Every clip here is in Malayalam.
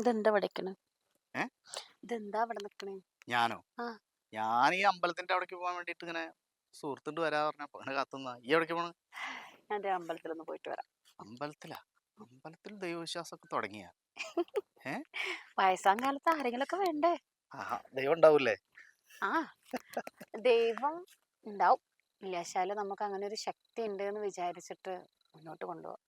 ഇതെന്താ ഇവിടെ നിക്കണെ? ഏ? ഇതെന്താ ഇവിടെ നിക്കണേ? ഞാനോ ആ. ഞാൻ ഈ അമ്പലത്തിന്റെ അവിടേക്ക് പോകാൻ വേണ്ടിട്ട് ഇങ്ങനെ സുഹൃത്തുണ്ട് വരാ പറഞ്ഞപ്പോ അങ്ങനെ കാത്തുന്ന ഈ എവിടേക്ക് പോണ ഞാൻ ദേ അമ്പലത്തിലൊന്ന് പോയിട്ട് വരാം. അമ്പലത്തിലാ അമ്പലത്തിൽ ദൈവവിശ്വാസമൊക്കെ തുടങ്ങിയ വയസ്സാം കാലത്ത് ആരെങ്കിലൊക്കെ വേണ്ടേ? ആ ദൈവം ഉണ്ടാവൂലേ ആ ദൈവം ഉണ്ടാവും. ഇല്ലാശാൽ നമുക്ക് അങ്ങനെ ഒരു ശക്തി ഉണ്ട് എന്ന് വിചാരിച്ചിട്ട് മുന്നോട്ട് കൊണ്ടുപോകാം.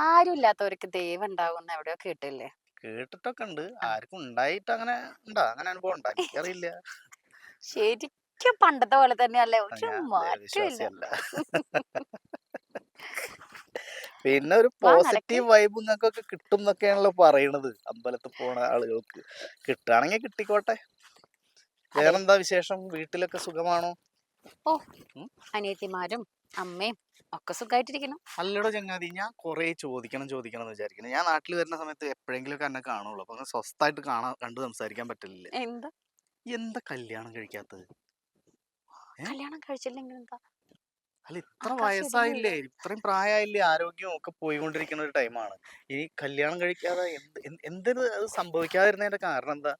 ആരും ഇല്ലാത്തവർക്ക് ദൈവം ഉണ്ടാവും എവിടെയോ കേട്ടില്ലേ? കേട്ടിട്ടൊക്കെ ഉണ്ട് ആർക്കും ഉണ്ടായിട്ട് അങ്ങനെ ഉണ്ടാ? അങ്ങനെ അനുഭവം ഉണ്ടാ? എനിക്കറിയില്ല. ശരിക്കും പണ്ടത്തെ പോലെ തന്നെയല്ലേ? ഒരു മാറ്റമില്ല. പിന്നെ ഒരു പോസിറ്റീവ് വൈബ് നിങ്ങൾക്കൊക്കെ കിട്ടും എന്നൊക്കെയാണല്ലോ പറയണത്. അമ്പലത്തിൽ പോണ ആളുകൾക്ക്. കിട്ടുകയാണെങ്കിൽ കിട്ടിക്കോട്ടെ. വേറെന്താ വിശേഷം? വീട്ടിലൊക്കെ സുഖമാണോ? ഓ. അനിയത്തിമാരും അമ്മയും ഒക്കെ സുഖമായിട്ടിരിക്കണം. അല്ലടോ ചങ്ങാതി ഞാൻ കുറേ ചോദിക്കണം ചോദിക്കണം എന്ന് വിചാരിക്കുന്നു. ഞാൻ നാട്ടിൽ വരുന്ന സമയത്ത് എപ്പോഴെങ്കിലും ഒക്കെ എന്നെ കാണുള്ളൂ. അപ്പൊ അങ്ങനെ സ്വസ്ഥമായിട്ട് കാണാൻ കണ്ട് സംസാരിക്കാൻ പറ്റില്ല എന്താ? എന്താ കല്യാണം കഴിക്കാത്തത്? ഏ? കല്യാണം കഴിച്ചില്ലെങ്കിൽ എന്താ? അല്ല ഇത്ര ആകാശം വയസ്സായില്ലേ? ഇത്രയും പ്രായമായില്ലേ ആരോഗ്യവും ഒക്കെ പോയിക്കൊണ്ടിരിക്കുന്ന ഒരു ടൈമാണ് ഇനി കല്യാണം കഴിക്കാതെ എന്ത് എന്ത് എന്തിന് അത് സംഭവിക്കാതിരുന്നതിന്റെ കാരണം എന്താ?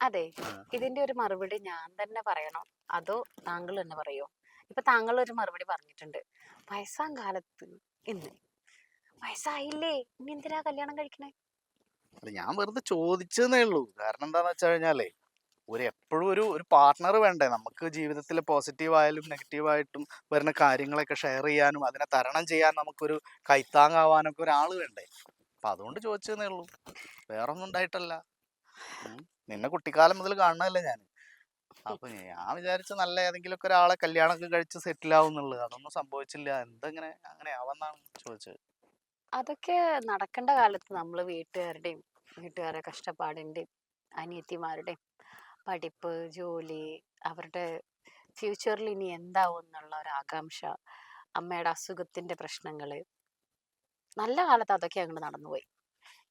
അതെ ആ. ഇതിന്റെ ഒരു മറുപടി ഞാൻ തന്നെ പറയണോ. അതോ താങ്കൾ തന്നെ പറയോ? ഇപ്പൊ താങ്കൾ ഒരു മറുപടി പറഞ്ഞിട്ടുണ്ട്. വയസ്സാം കാലത്ത് എന്ന് വയസ്സായില്ലേ? ഇനി എന്തിനാ കല്യാണം കഴിക്കണേ? അല്ല ഞാൻ വെറുതെ ചോദിച്ചതേ ഉള്ളൂ. കാരണം എന്താന്ന് വെച്ച് കഴിഞ്ഞാലേ ഒരു എപ്പോഴും ഒരു ഒരു പാർട്ട്ണർ വേണ്ടേ? നമുക്ക് ജീവിതത്തിൽ പോസിറ്റീവ് ആയാലും നെഗറ്റീവ് ആയിട്ടും വരുന്ന കാര്യങ്ങളൊക്കെ ഷെയർ ചെയ്യാനും അതിനെ തരണം ചെയ്യാൻ നമുക്കൊരു കൈത്താങ്ങാവാനൊക്കെ ഒരാൾ വേണ്ടേ? അപ്പൊ അതുകൊണ്ട് ചോദിച്ചതേ ഉള്ളൂ. വേറൊന്നും ഉണ്ടായിട്ടല്ല. നിന്നെ കുട്ടിക്കാലം മുതൽ കാണണല്ലേ ഞാൻ അപ്പൊ ഞാൻ വിചാരിച്ച നല്ല ഏതെങ്കിലും ഒക്കെ ഒരാളെ കല്യാണമൊക്കെ കഴിച്ച് സെറ്റിൽ ആവും എന്നുള്ളത് അതൊന്നും സംഭവിച്ചില്ല. എന്തെങ്ങനെ അങ്ങനെ ആവന്നാണ് ചോദിച്ചത്. അതൊക്കെ നടക്കേണ്ട കാലത്ത് നമ്മൾ വീട്ടുകാരുടെയും വീട്ടുകാരെ കഷ്ടപ്പാടിന്റെയും അനിയത്തിമാരുടെയും പഠിപ്പ് ജോലി അവരുടെ ഫ്യൂച്ചറിൽ ഇനി എന്താവും എന്നുള്ള ഒരു ആകാംക്ഷ അമ്മയുടെ അസുഖത്തിന്റെ പ്രശ്നങ്ങൾ നല്ല കാലത്ത് അതൊക്കെ അങ്ങോട്ട് നടന്നുപോയി.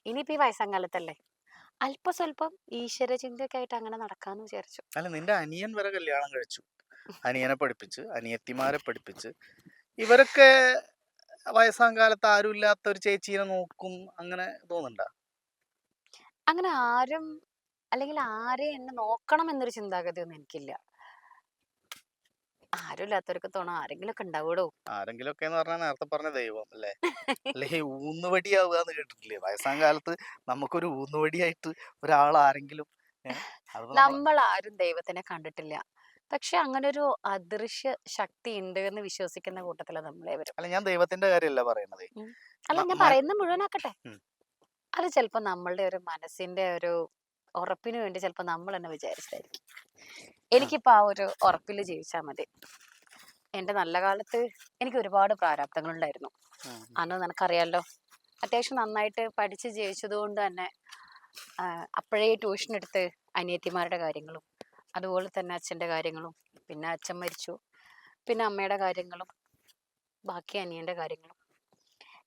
ഇനിയിപ്പോ ഈ വയസ്സാം കാലത്തല്ലേ? അല്പ സ്വല്പം ഈശ്വര ചിന്തയൊക്കെ ആയിട്ട് അങ്ങനെ നടക്കാന്ന് വിചാരിച്ചു. അല്ല നിന്റെ അനിയൻ വരെ കല്യാണം കഴിച്ചു. അനിയനെ പഠിപ്പിച്ച് അനിയത്തിമാരെ പഠിപ്പിച്ച്. ഇവരൊക്കെ വയസ്സാം കാലത്ത് ആരും ഇല്ലാത്ത ഒരു ചേച്ചീനെ നോക്കും അങ്ങനെ തോന്നുന്നുണ്ട? അങ്ങനെ ആരും അല്ലെങ്കിൽ ആരെ എന്നെ നോക്കണം എന്നൊരു ചിന്താഗതി ഒന്നും എനിക്കില്ല. ആരും ഇല്ലാത്തവർക്ക് തോന്നാം ആരെങ്കിലും ഒക്കെ ഉണ്ടാവൂടോ ആരെങ്കിലും ഒക്കെ എന്ന് പറഞ്ഞാൽ നേരത്തെ പറഞ്ഞ ദൈവം അല്ലേ? അല്ലേ ഊന്നുവടിയാവുക എന്ന് കേട്ടിട്ടില്ലേ? വയസ്സാം കാലത്ത് നമുക്കൊരു ഊന്നുവടിയായിട്ട് ഒരാൾ ആരെങ്കിലും ഏ, അത് നമ്മ- നമ്മൾ ആരും ദൈവത്തിനെ കണ്ടിട്ടില്ല. പക്ഷെ അങ്ങനെ ഒരു അദൃശ്യ ശക്തി ഉണ്ട് എന്ന് വിശ്വസിക്കുന്ന കൂട്ടത്തിലാണ് നമ്മളെ വരും അല്ല ഞാൻ ദൈവത്തിന്റെ കാര്യമല്ല പറയുന്നത് അല്ല ഞാൻ മ- പറയുന്നത് മുഴുവനാക്കട്ടെ. ഉം. അത് ചിലപ്പോ നമ്മളുടെ ഒരു മനസ്സിന്റെ ഒരു ഉറപ്പിന് വേണ്ടി ചിലപ്പോ നമ്മൾ തന്നെ വിചാരിച്ചതായിരിക്കും. എനിക്കിപ്പോ ആ ഒരു ഉറപ്പിൽ ജീവിച്ചാൽ മതി. എന്റെ നല്ല കാലത്ത് എനിക്ക് ഒരുപാട് പ്രാരാബ്ദങ്ങൾ ഉണ്ടായിരുന്നു ഉം. അന്ന് നിനക്കറിയാലോ അത്യാവശ്യം നന്നായിട്ട് പഠിച്ച് ജീവിച്ചത് കൊണ്ട് തന്നെ അപ്പോഴേ ട്യൂഷൻ എടുത്ത് അനിയത്തിമാരുടെ കാര്യങ്ങളും അതുപോലെ തന്നെ അച്ഛന്റെ കാര്യങ്ങളും പിന്നെ അച്ഛൻ മരിച്ചു പിന്നെ അമ്മയുടെ കാര്യങ്ങളും ബാക്കി അനിയന്റെ കാര്യങ്ങളും.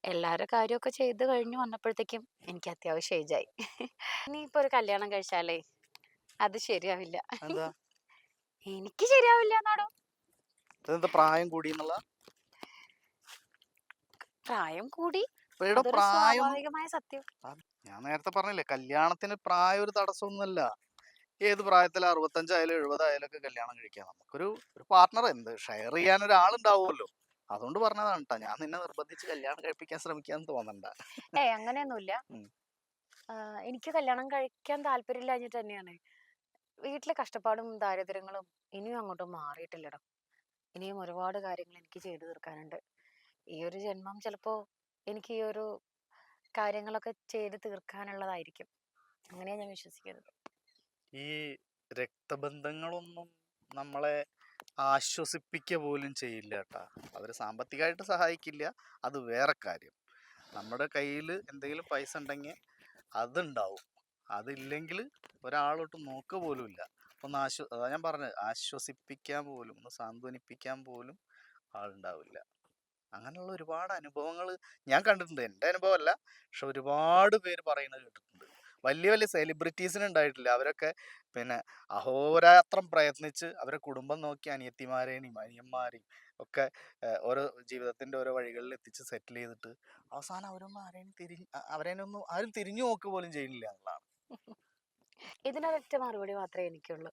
എല്ലാവരുടെ കാര്യമൊക്കെ ചെയ്ത് കഴിഞ്ഞ് വന്നപ്പോഴത്തേക്കും എനിക്ക് അത്യാവശ്യം ഏജായി ഇനിയിപ്പോൾ ഒരു കല്യാണം കഴിച്ചാലേ അത് ശരിയാവില്ല. എനിക്ക് ശരിയാവില്ല എന്നാടോ ഇതെന്താ പ്രായം കൂടി. എന്നുള്ള പ്രായം കൂടി അതൊരു പ്രായം സ്വാഭാവികമായ സത്യം. ഞാൻ നേരത്തെ പറഞ്ഞില്ലേ കല്യാണത്തിന് പ്രായം ഒരു തടസ്സമൊന്നുമല്ല. ഏത് പ്രായത്തിൽ അറുപത്തഞ്ചായാലും എഴുപതായാലും ഒക്കെ കല്യാണം കഴിക്കാം. നമുക്കൊരു ഒരു പാർട്ണർ എന്ത് ഷെയർ ചെയ്യാൻ ഒരാളുണ്ടാവുമല്ലോ. അതുകൊണ്ട് പറഞ്ഞതാണ് കേട്ടോ ഞാൻ നിന്നെ നിർബന്ധിച്ച് കല്യാണം കഴിപ്പിക്കാൻ ശ്രമിക്കാന്ന് തോന്നണ്ട. ഏ അങ്ങനെയൊന്നുമില്ല. ഉം. ആ, എനിക്ക് കല്യാണം കഴിക്കാൻ താല്പര്യമില്ലാഞ്ഞിട്ട് തന്നെയാണ്. വീട്ടിലെ കഷ്ടപ്പാടും ദാരിദ്ര്യങ്ങളും ഇനിയും അങ്ങോട്ട് മാറിയിട്ടില്ലടോ. ഇനിയും ഒരുപാട് കാര്യങ്ങൾ എനിക്ക് ചെയ്തു തീർക്കാനുണ്ട്. ഈ ഒരു ജന്മം ചിലപ്പോ എനിക്ക് ഈ ഒരു കാര്യങ്ങളൊക്കെ ചെയ്ത് തീർക്കാനുള്ളതായിരിക്കും. അങ്ങനെയാണ് ഞാൻ വിശ്വസിക്കുന്നത്. ഈ രക്തബന്ധങ്ങളൊന്നും നമ്മളെ ആശ്വസിപ്പിക്കുക പോലും ചെയ്യില്ല കേട്ടാ അവർ സാമ്പത്തികമായിട്ട് സഹായിക്കില്ല. അത് വേറെ കാര്യം. നമ്മുടെ കയ്യിൽ എന്തെങ്കിലും പൈസ ഉണ്ടെങ്കിൽ അതുണ്ടാവും. അതില്ലെങ്കിൽ ഒരാളോട്ട് നോക്കുക പോലും ഇല്ല ഒന്ന് ആശ്വ അതാ ഞാൻ പറഞ്ഞത് ആശ്വസിപ്പിക്കാൻ പോലും ഒന്ന് സാന്ത്വനിപ്പിക്കാൻ പോലും ആളുണ്ടാവില്ല. അങ്ങനെയുള്ള ഒരുപാട് അനുഭവങ്ങൾ ഞാൻ കണ്ടിട്ടുണ്ട്. എന്റെ അനുഭവമല്ല പക്ഷെ ഒരുപാട് പേര് പറയുന്നത് കേട്ടിട്ടുണ്ട്. വലിയ വലിയ സെലിബ്രിറ്റീസിന് ഉണ്ടായിട്ടില്ല. അവരൊക്കെ പിന്നെ അഹോരാത്രം പ്രയത്നിച്ച് അവരെ കുടുംബം നോക്കി അനിയത്തിമാരെയും അനിയന്മാരെയും ഒക്കെ ഓരോ ജീവിതത്തിന്റെ ഓരോ വഴികളിൽ എത്തിച്ച് സെറ്റിൽ ചെയ്തിട്ട് അവസാനം അവരൊന്നും ആരെയും തിരിഞ്ഞ് അവരേനൊന്നും ആരും തിരിഞ്ഞു നോക്ക് പോലും ചെയ്യില്ല എന്നുള്ളതാണ്. ഇതിനൊരൊറ്റ മറുപടി മാത്രമേ എനിക്കുള്ളൂ.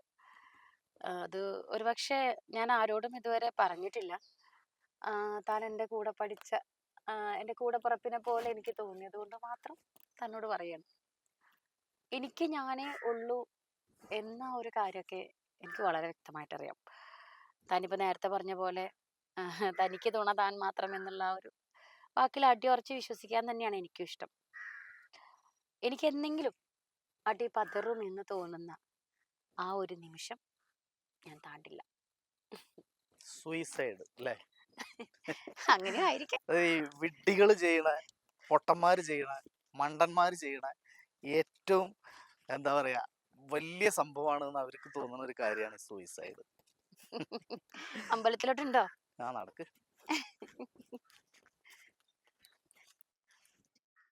അത് ഒരുപക്ഷെ ഞാൻ ആരോടും ഇതുവരെ പറഞ്ഞിട്ടില്ല. താൻ എന്റെ കൂടെ പഠിച്ച എന്റെ കൂടെ പുറപ്പിനെ പോലെ എനിക്ക് തോന്നിയത് കൊണ്ട് മാത്രം തന്നോട് പറയണം. എനിക്ക് ഞാനേ ഉള്ളൂ എന്ന ഒരു കാര്യമൊക്കെ എനിക്ക് വളരെ വ്യക്തമായിട്ട് അറിയാം താനിപ്പോൾ നേരത്തെ പറഞ്ഞ പോലെ തനിക്ക് തുണ താൻ മാത്രം എന്നുള്ള ഒരു വാക്കിൽ അടിയുറച്ച് വിശ്വസിക്കാൻ തന്നെയാണ് എനിക്കും ഇഷ്ടം. എനിക്ക് എന്തെങ്കിലും അടി പതറും എന്ന് തോന്നുന്ന ആ ഒരു നിമിഷം ഞാൻ താണ്ടില്ല. സൂയിസൈഡ് അല്ലേ അങ്ങനെ ആയിരിക്കാം വിഡ്ഢികൾ ചെയ്യണ പൊട്ടന്മാര് ചെയ്യണ മണ്ടന്മാര് ചെയ്യണ ഏറ്റവും എന്താ പറയാ വലിയ സംഭവമാണെന്ന് അവർക്ക് തോന്നുന്ന ഒരു കാര്യമാണ് സൂയിസൈഡ് അമ്പലത്തിലോട്ടുണ്ടോ? ആ നടക്ക്.